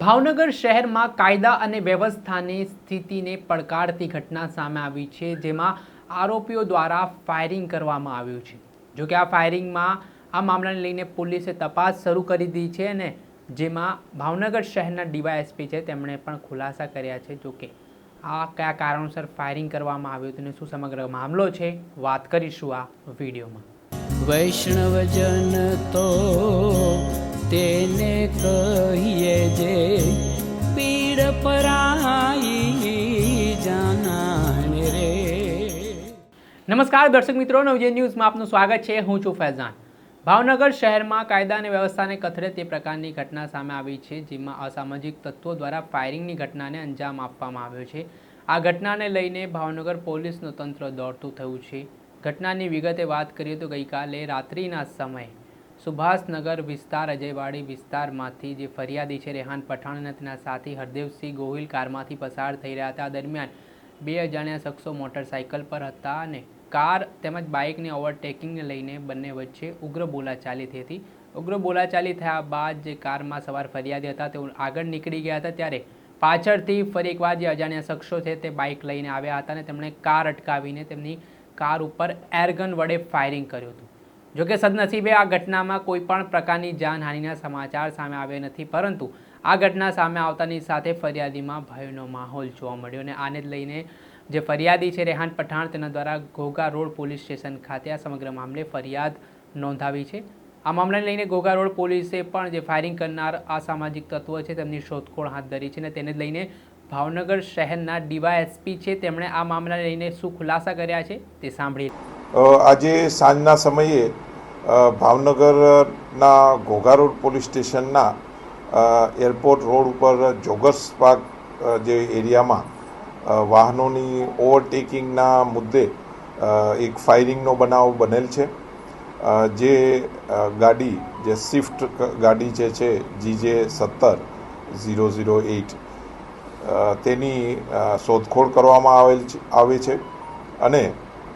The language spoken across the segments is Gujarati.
ભાવનગર શહેરમાં કાયદા અને વ્યવસ્થાની સ્થિતિને પડકારતી ઘટના સામે આવી છે, જેમાં આરોપીઓ દ્વારા ફાયરિંગ કરવામાં આવ્યું છે. જોકે આ ફાયરિંગમાં આ મામલાને લઈને પોલીસે તપાસ શરૂ કરી દીધી છે અને જેમાં ભાવનગર શહેરના ડીવાયએસપી છે, તેમણે પણ ખુલાસા કર્યા છે. જોકે આ કયા કારણોસર ફાયરિંગ કરવામાં આવ્યું હતું અને શું સમગ્ર મામલો છે, વાત કરીશું આ વિડીયોમાં. વૈષ્ણવજન તો તેને કહીએ જે પીડ પરાઈ જાનાને રે. નમસ્કાર દર્શક મિત્રો, નવજે ન્યૂઝમાં આપનું સ્વાગત છે. હું છું ફૈઝાન. ભાવનગર શહેરમાં કાયદા અને વ્યવસ્થાને કથળે તે પ્રકારની ઘટના સામે આવી છે, જેમાં અસામાજિક તત્વો દ્વારા ફાયરિંગની ઘટનાને અંજામ આપવામાં આવ્યો છે. આ ઘટનાને લઈને ભાવનગર પોલીસનું તંત્ર દોડતું થયું છે. ઘટનાની વિગતે વાત કરીએ તો ગઈકાલે રાત્રિના સમયે સુભાષનગર વિસ્તાર, અજયવાડી વિસ્તારમાંથી જે ફરિયાદી છે, રેહાન પઠાણ અને તેના સાથી હરદેવસિંહ ગોહિલ કારમાંથી પસાર થઈ રહ્યા હતા. દરમિયાન બે અજાણ્યા શખ્સો મોટરસાઇકલ પર હતા અને કાર તેમજ બાઇકની ઓવરટેકિંગને લઈને બંને વચ્ચે ઉગ્ર બોલાચાલી થઈ હતી. ઉગ્ર બોલાચાલી થયા બાદ જે કારમાં સવાર ફરિયાદી હતા, તેઓ આગળ નીકળી ગયા હતા. ત્યારે પાછળથી ફરી એકવાર જે અજાણ્યા શખ્સો છે, તે બાઇક લઈને આવ્યા હતા અને તેમણે કાર અટકાવીને તેમની કાર ઉપર એરગન વડે ફાયરિંગ કર્યું હતું. જોકે સદનસીબે આ ઘટનામાં કોઈ પણ પ્રકારની જાનહાનિના સમાચાર સામે આવ્યા નથી, પરંતુ આ ઘટના સામે આવતાની સાથે ફરિયાદીમાં ભયનો માહોલ જોવા મળ્યો અને આને જ લઈને જે ફરિયાદી છે, રેહાન પઠાણ, તેના દ્વારા ઘોઘા રોડ પોલીસ સ્ટેશન ખાતે આ સમગ્ર મામલે ફરિયાદ નોંધાવી છે. આ મામલાને લઈને ઘોઘા રોડ પોલીસે પણ જે ફાયરિંગ કરનાર અસામાજિક તત્વો છે, તેમની શોધખોળ હાથ ધરી છે અને તેને લઈને ભાવનગર શહેરના ડીવાયએસપી છે, તેમણે આ મામલાને લઈને શું ખુલાસા કર્યા છે તે સાંભળી આજે સાંજના સમયે ભાવનગરના ઘોઘા રોડ પોલીસ સ્ટેશનના એરપોર્ટ રોડ ઉપર જોગર્સ પાર્ક જે એરિયામાં વાહનોની ઓવરટેકિંગના મુદ્દે એક ફાયરિંગનો બનાવ બનેલ છે. જે ગાડી, જે સ્વિફ્ટ ગાડી જે છે, જીજે સત્તર ઝીરો ઝીરો એઇટ તેની શોધખોળ કરવામાં આવેલ આવે છે. અને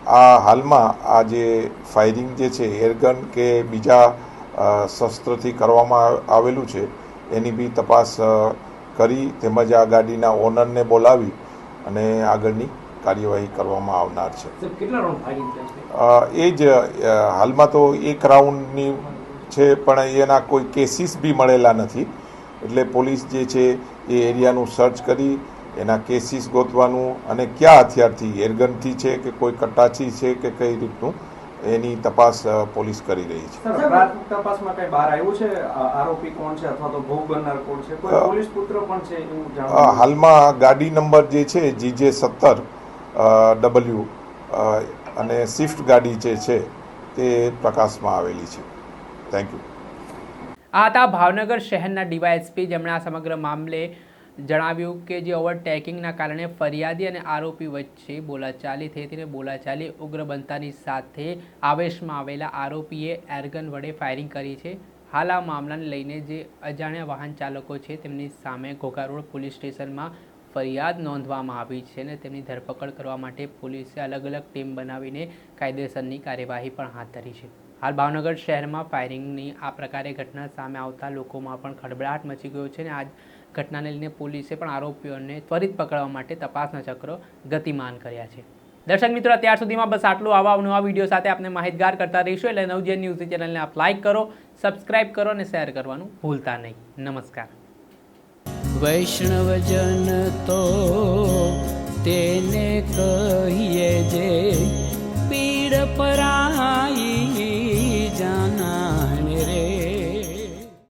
આ હાલમાં આ જે ફાયરિંગ જે છે એરગન કે બીજા શસ્ત્રથી કરવામાં આવેલું છે એની બી તપાસ કરી તેમજ આ ગાડીના ઓનરને બોલાવી અને આગળની કાર્યવાહી કરવામાં આવનાર છે. એ જ હાલમાં તો એક રાઉન્ડની છે પણ એના કોઈ કેસીસ બી મળેલા નથી. એટલે પોલીસ જે છે એ એરિયાનું સર્ચ કરી એના કેસીસ ગોતવાનું અને કયા હથિયારથી એરગનથી છે કે કોઈ કટાચી છે કે કઈ રીતનું એની તપાસ પોલીસ કરી રહી છે. તપાસમાં કઈ બહાર આવ્યું છે? આરોપી કોણ છે અથવા તો ભોગ બનનાર કોણ છે? કોઈ પોલીસ પુત્ર પણ છે એવું અ, જાણવા મળ્યું. હાલમાં ગાડી નંબર જે છે જીજે સત્તર ડબલ્યુ અને સ્વિફ્ટ ગાડી જે છે તે પ્રકાશમાં આવેલી છે. થેન્ક યુ આ હતા ભાવનગર શહેરના ડીવાયએસપી જેમણે આ સમગ્ર મામલે જણાવ્યું કે જે ઓવરટેકિંગના કારણે ફરિયાદી અને આરોપી વચ્ચે બોલાચાલી થઈ હતી અને બોલાચાલી ઉગ્ર બનતાની સાથે આવેશમાં આવેલા આરોપીએ એરગન વડે ફાયરિંગ કરી છે. હાલ આ મામલાને લઈને જે અજાણ્યા વાહન ચાલકો છે તેમની સામે ઘોઘારોડ પોલીસ સ્ટેશનમાં ફરિયાદ નોંધવામાં આવી છે અને તેમની ધરપકડ કરવા માટે પોલીસે અલગ અલગ ટીમ બનાવીને કાયદેસરની કાર્યવાહી પણ હાથ ધરી છે. હાલ ભાવનગર શહેરમાં ફાયરિંગની આ પ્રકારે ઘટના સામે આવતા લોકોમાં પણ ખળબળાટ મચી ગયો છે અને આ ઘટનાને લઈને પોલીસે પણ આરોપીઓને ત્વરિત પકડવા માટે તપાસના ચક્રો ગતિમાન કર્યા છે. દર્શક મિત્રો, અત્યાર સુધીમાં બસ આટલું. આવા નવા વીડિયો સાથે આપણે માહિતગાર કરતા રહીશું. એટલે નવજેન ન્યૂઝ ચેનલને આપ લાઇક કરો સબસ્ક્રાઇબ કરો અને શેર કરવાનું ભૂલતા નહીં. નમસ્કાર. વૈષ્ણવજન તો તેને કહીએ જે